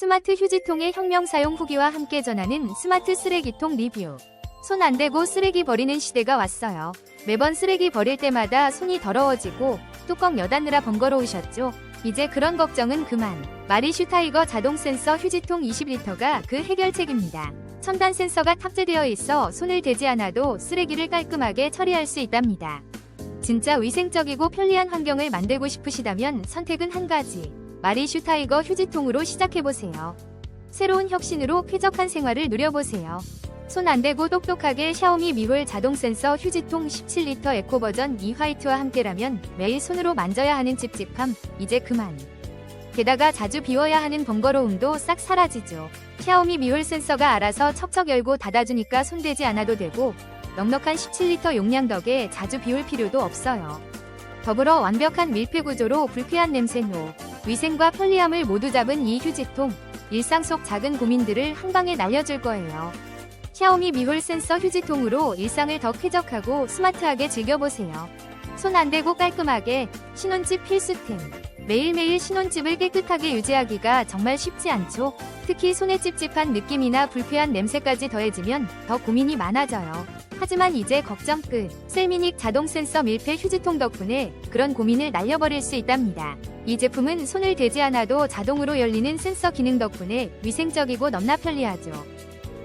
스마트 휴지통의 혁명 사용 후기와 함께 전하는 스마트 쓰레기통 리뷰. 손 안 대고 쓰레기 버리는 시대가 왔어요. 매번 쓰레기 버릴 때마다 손이 더러워지고 뚜껑 여닫느라 번거로우셨죠? 이제 그런 걱정은 그만. 마리슈 타이거 자동 센서 휴지통 20리터가 그 해결책입니다. 첨단 센서가 탑재되어 있어 손을 대지 않아도 쓰레기를 깔끔하게 처리할 수 있답니다. 진짜 위생적이고 편리한 환경을 만들고 싶으시다면 선택은 한 가지. 마리 슈 타이거 휴지통으로 시작해보세요. 새로운 혁신으로 쾌적한 생활을 누려보세요. 손 안 대고 똑똑하게 샤오미 미홀 자동 센서 휴지통 17리터 에코 버전 2 화이트와 함께라면 매일 손으로 만져야 하는 찝찝함, 이제 그만. 게다가 자주 비워야 하는 번거로움도 싹 사라지죠. 샤오미 미홀 센서가 알아서 척척 열고 닫아주니까 손대지 않아도 되고 넉넉한 17리터 용량 덕에 자주 비울 필요도 없어요. 더불어 완벽한 밀폐 구조로 불쾌한 냄새 노, 위생과 편리함을 모두 잡은 이 휴지통, 일상 속 작은 고민들을 한 방에 날려줄 거예요. 샤오미 미홀 센서 휴지통으로 일상을 더 쾌적하고 스마트하게 즐겨보세요. 손 안 대고 깔끔하게 신혼집 필수템. 매일매일 신혼집을 깨끗하게 유지하기가 정말 쉽지 않죠. 특히 손에 찝찝한 느낌이나 불쾌한 냄새까지 더해지면 더 고민이 많아져요. 하지만 이제 걱정 끝. 셀미닉 자동 센서 밀폐 휴지통 덕분에 그런 고민을 날려버릴 수 있답니다. 이 제품은 손을 대지 않아도 자동으로 열리는 센서 기능 덕분에 위생적이고 넘나 편리하죠.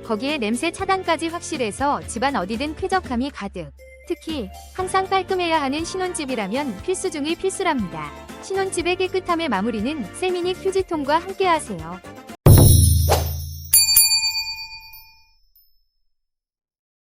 거기에 냄새 차단까지 확실해서 집안 어디든 쾌적함이 가득. 특히 항상 깔끔해야 하는 신혼집이라면 필수 중의 필수랍니다. 신혼집의 깨끗함의 마무리는 셀미닉 휴지통과 함께 하세요.